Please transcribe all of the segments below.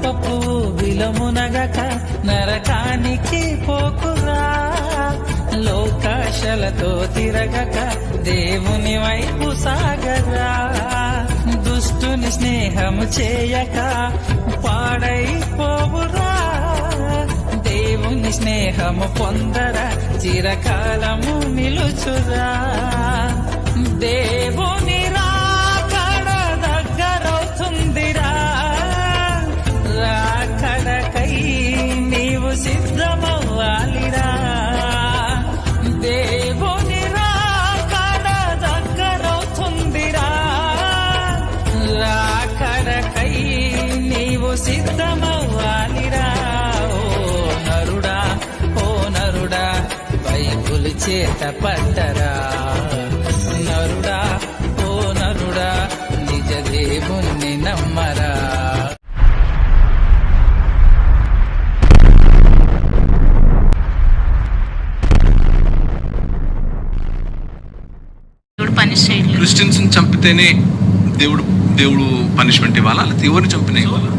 పాపపు విలమునగక నరకానికి పోకురా. లోకాశలతో తిరగక దేవుని వైపు సాగరా. దుష్టుని స్నేహము చేయక పాడైపోవురా. దేవుని స్నేహము పొందరా చిరకాలము నిలుచురా. దేవుని చేత పట్టరా నరుడా ఓ నరుడా నిజ దేవుణ్ణి నమ్మరా? దేవుడు పనిష్ చేయట్లేదు క్రిస్టియన్స్ చంపితేనే దేవుడు దేవుడు పనిష్మెంట్ ఇవ్వాలా? లేకపోతే ఎవరిని చంపినా ఇవ్వాలా?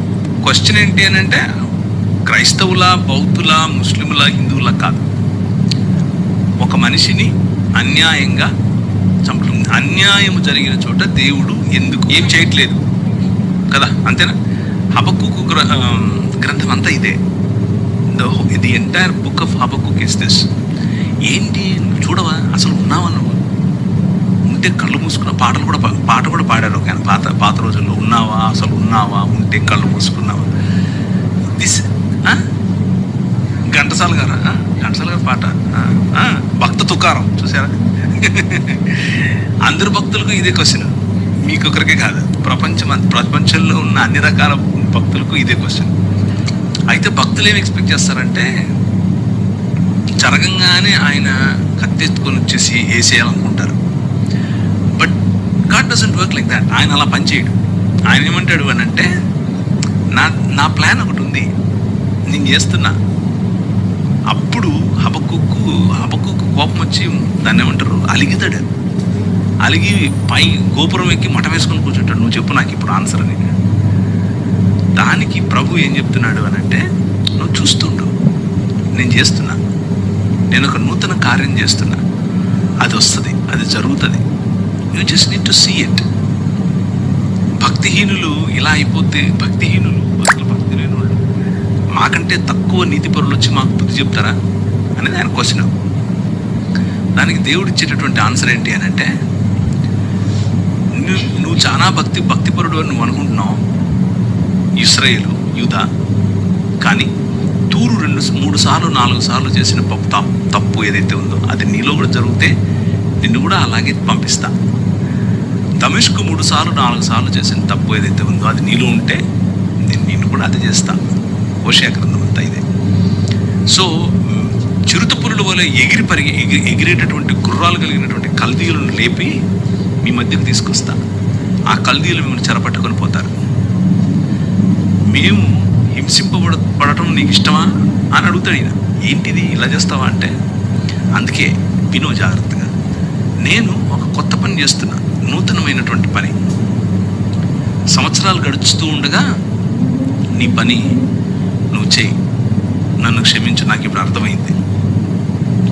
క్వశ్చన్ ఏంటి అని అంటే క్రైస్తవుల బౌద్ధుల ముస్లిముల హిందువుల కాదు. ఒక మనిషిని అన్యాయంగా చంపుతుంది. అన్యాయం జరిగిన చోట దేవుడు ఎందుకు ఏం చేయట్లేదు? కదా? అంతేనా? హబక్కు గ్రంథం అంతా ఇదే. The the entire book of Habakkuk is this ఏంటి? నువ్వు చూడవా? అసలు ఉన్నావా నువ్వు? ఉంటే కళ్ళు మూసుకున్న పాటలు కూడా పాట కూడా పాడారు ఒక పాత పాత రోజుల్లో ఉన్నావా? అసలు ఉన్నావా? ఉంటే కళ్ళు మూసుకున్నావా? దిస్ ఘంటసాల గారు? ఘంటసాల గారు పాట. భక్త తుకారం చూసారా అందరు భక్తులకు ఇదే క్వశ్చన్ మీకొకరికే కాదు ప్రపంచం అంత- ప్రపంచంలో ఉన్న అన్ని రకాల భక్తులకు ఇదే క్వశ్చన్ అయితే భక్తులు ఏం ఎక్స్పెక్ట్ చేస్తారంటే జరగంగానే ఆయన కత్తెత్తుకొని వచ్చేసి వేసేయాలనుకుంటారు but god doesn't work like that ఆయన అలా పనిచేయడు ఆయన ఏమంటాడు అని అంటే నా నా ప్లాన్ ఒకటి ఉంది. నేను చేస్తున్నా. అప్పుడు హబకుక్కు హబకుక్కు కోపం వచ్చి దాన్ని ఏమంటారు? అలిగితాడు అలిగి పై గోపురం ఎక్కి మఠం వేసుకొని కూర్చుంటాడు. నువ్వు చెప్పు నాకు ఇప్పుడు ఆన్సర్ అని దానికి ప్రభు ఏం చెప్తున్నాడు అని అంటే నువ్వు చూస్తుండు. నేను చేస్తున్నా. నేను ఒక నూతన కార్యం చేస్తున్నా. అది వస్తుంది అది జరుగుతుంది. You just need to see it భక్తిహీనులు ఇలా అయిపోతే భక్తి అసలు భక్తి లేని వాళ్ళు మాకంటే తక్కువ నీతిపరులు వచ్చి మాకు బుద్ధి చెప్తారా అనేది ఆయన క్వశ్చన్ దానికి దేవుడు ఇచ్చేటటువంటి ఆన్సర్ ఏంటి అని అంటే నువ్వు నువ్వు చాలా భక్తి భక్తిపరుడు అని నువ్వు అనుకుంటున్నావు ఇస్రాయేలు యూధ కానీ తూరు రెండు మూడు సార్లు నాలుగు సార్లు చేసిన పప్పు తప్పు తప్పు ఏదైతే ఉందో అది నీలో కూడా జరిగితే నిన్ను కూడా అలాగే పంపిస్తా. దమిష్కు మూడు సార్లు నాలుగు సార్లు చేసిన తప్పు ఏదైతే ఉందో అది నీలో ఉంటే నేను నిన్ను కూడా అదే చేస్తాను ఓషియా గ్రంథం అంతా ఇదే. సో చిరుత చిరుతపురుల వల్ల ఎగిరి పరిగి ఎగిరి ఎగిరేటటువంటి గుర్రాలు కలిగినటువంటి కల్దీలను లేపి మీ మధ్యకు తీసుకొస్తా. ఆ కల్దీలు మిమ్మల్ని చెరపట్టుకొని పోతారు. మేము హింసింపబడ పడటం నీకు ఇష్టమా అని అడుగుతాడు ఈయన. ఏంటిది ఇలా చేస్తావా అంటే అందుకే వినో జాగ్రత్తగా. నేను ఒక కొత్త పని చేస్తున్నా నూతనమైనటువంటి పని. సంవత్సరాలు గడుచుతూ ఉండగా నీ పని నువ్వు చేయి నన్ను క్షమించు నాకు ఇప్పుడు అర్థమైంది.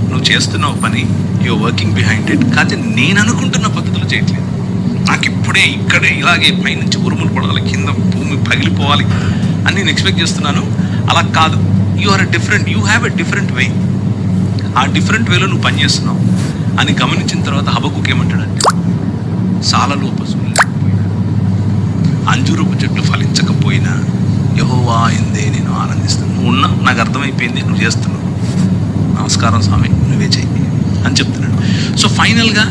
నువ్వు చేస్తున్నావు పని యు వర్కింగ్ బిహైండ్ ఇట్ కాకపోతే నేను అనుకుంటున్న పద్ధతులు చేయట్లేదు. నాకు ఇప్పుడే ఇక్కడే ఇలాగే పైనుంచి ఉరుములు పడాలి కింద భూమి పగిలిపోవాలి అని నేను ఎక్స్పెక్ట్ చేస్తున్నాను. అలా కాదు. You are different you have a different way a different వేలో నువ్వు పనిచేస్తున్నావు అని గమనించిన తర్వాత హబకు ఏమంటాడంటే సాలలో పశువులు లేకపోయినా అంజూరపు చెట్టు ఫలించకపోయినా యహోవా అయిందే నేను ఆనందిస్తున్నాను. నువ్వు నాకు అర్థమైపోయింది నువ్వు చేస్తున్నావు. నమస్కారం స్వామి నువ్వే చెయ్యి అని చెప్తున్నాడు. సో ఫైనల్గా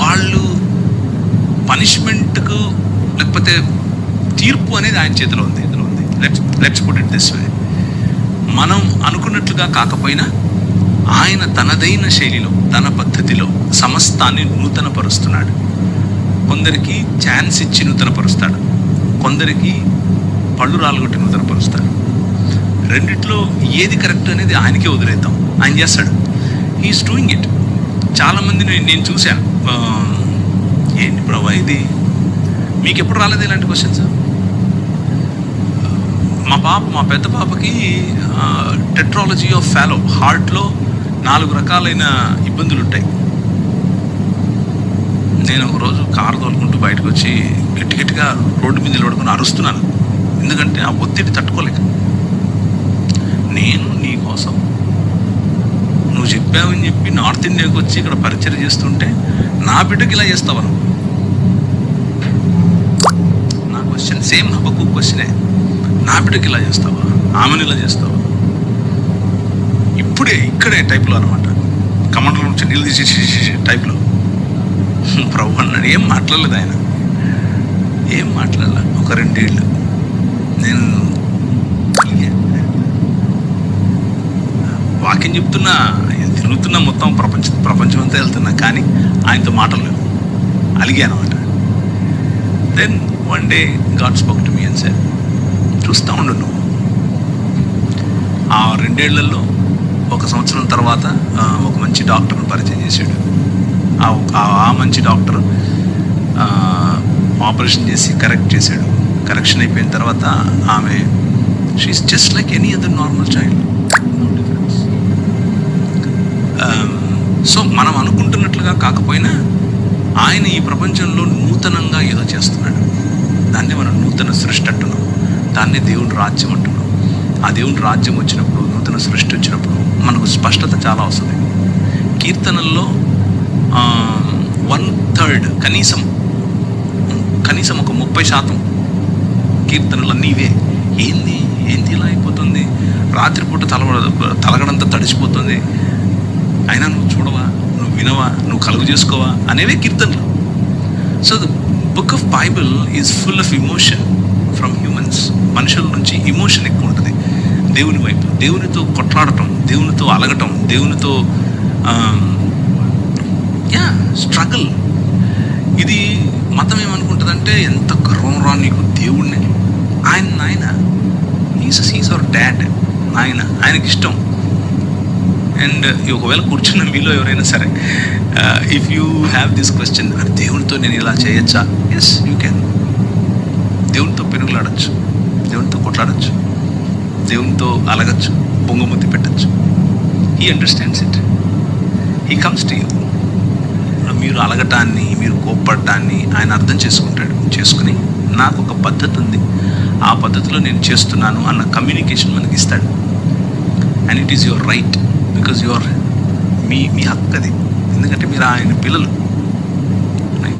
వాళ్ళు పనిష్మెంట్కు లేకపోతే తీర్పు అనేది ఆయన చేతిలో ఉంది ఇందులో ఉంది. Let's let's put it this way మనం అనుకున్నట్లుగా కాకపోయినా ఆయన తనదైన శైలిలో తన పద్ధతిలో సమస్తాన్ని నూతనపరుస్తున్నాడు. కొందరికి ఛాన్స్ ఇచ్చి నూతనపరుస్తాడు. కొందరికి పళ్ళు రాలగొట్టి నూతనపరుస్తాడు రెండిట్లో ఏది కరెక్ట్ అనేది ఆయనకే వదిలేద్దాం. ఆయన చేస్తాడు. హీఈస్ డూయింగ్ ఇట్ చాలామంది నేను చూశాను. ఏంటి ప్రభా ఇది? మీకు ఎప్పుడు రాలేదు ఇలాంటి క్వశ్చన్స్ మా పాప మా పెద్ద పాపకి టెట్రాలజీ ఆఫ్ ఫాలో హార్ట్లో నాలుగు రకాలైన ఇబ్బందులు ఉంటాయి నేను ఒకరోజు కారు తోలుకుంటూ బయటకు వచ్చి గట్టి గట్టిగా రోడ్డు మీద నిలబడుకుని అరుస్తున్నాను ఎందుకంటే ఆ ఒత్తిడి తట్టుకోలేక నేను నీ కోసం నువ్వు చెప్పావని చెప్పి నార్త్ ఇండియాకి వచ్చి ఇక్కడ పరిచయం చేస్తుంటే నా బిడ్డకి ఇలా చేస్తావా నువ్వు నా క్వశ్చన్ సేమ్ హబకు క్వశ్చనే నా బిడ్డకి ఇలా చేస్తావా ఆమెను ఇలా చేస్తావా ఇప్పుడే ఇక్కడే టైప్లో అనమాట కమండలో నుంచి నీళ్ళు తీసి టైప్లో ప్రభు అన్నాడు ఏం మాట్లాడలేదు ఆయన. ఏం మాట్లాడలే? ఒక రెండేళ్ళు. నేను వాక్యం చెప్తున్నా తిరుగుతున్నా మొత్తం ప్రపంచం ప్రపంచం అంతా వెళ్తున్నా కానీ ఆయనతో మాటలు లేవు అలిగాను అనమాట. Then one day god spoke to me అని సార్ చూస్తూ ఉండు నువ్వు. ఆ రెండేళ్ళలో ఒక సంవత్సరం తర్వాత ఒక మంచి డాక్టర్ని పరిచయం చేశాడు. ఆ ఆ- మంచి డాక్టర్ ఆపరేషన్ చేసి కరెక్ట్ చేశాడు. కరెక్షన్ అయిపోయిన తర్వాత ఆమె she is just like any other normal child no difference so మనం అనుకుంటున్నట్లుగా కాకపోయినా ఆయన ఈ ప్రపంచంలో నూతనంగా ఏదో చేస్తున్నాడు. దాన్ని మనం నూతన సృష్టి అంటున్నాం. దాన్ని దేవుని రాజ్యం అంటున్నాం. ఆ దేవుని రాజ్యం వచ్చినప్పుడు నూతన సృష్టి వచ్చినప్పుడు మనకు స్పష్టత చాలా వస్తుంది. కీర్తనల్లో వన్ థర్డ్ కనీసం. కనీసం ఒక ముప్పై శాతం కీర్తనలు నీవే. ఏంది? ఏంది ఇలా అయిపోతుంది? రాత్రిపూట తల తలగడంతా తడిచిపోతుంది అయినా నువ్వు చూడవా? నువ్వు వినవా? నువ్వు కలుగు చేసుకోవా? అనేవే కీర్తనలు. So the book of Bible is full of emotion from humans మనుషుల నుంచి ఇమోషన్ ఎక్కువ ఉంటుంది. దేవుని వైపు. దేవునితో కొట్లాడటం దేవునితో అలగటం దేవునితో యా స్ట్రగుల్. ఇది మతం ఏమనుకుంటుందంటే ఎంత గర్వం రా నీకు దేవుణ్ణి. ఆయన నాయన. ఈస్ ఈస్ అవర్ డాడ్ ఆయన ఆయనకి ఇష్టం అండ్ ఒకవేళ కూర్చున్న మీలో ఎవరైనా సరే if you have this question దేవునితో నేను ఇలా చేయొచ్చా? ఎస్ యూ క్యాన్ దేవునితో పెనుగులాడచ్చు దేవునితో కొట్లాడచ్చు. దేవునితో అలగచ్చు. బొంగముద్ది పెట్టచ్చు. He understands it he comes to you మీరు అలగటాన్ని మీరు కోప్పడటాన్ని ఆయన అర్థం చేసుకుంటాడు చేసుకుని నాకు ఒక పద్ధతి ఉంది. ఆ పద్ధతిలో నేను చేస్తున్నాను అన్న కమ్యూనికేషన్ మనకి ఇస్తాడు. And it is your right because your మీ మీ హక్కు అది. ఎందుకంటే మీరు ఆయన పిల్లలు.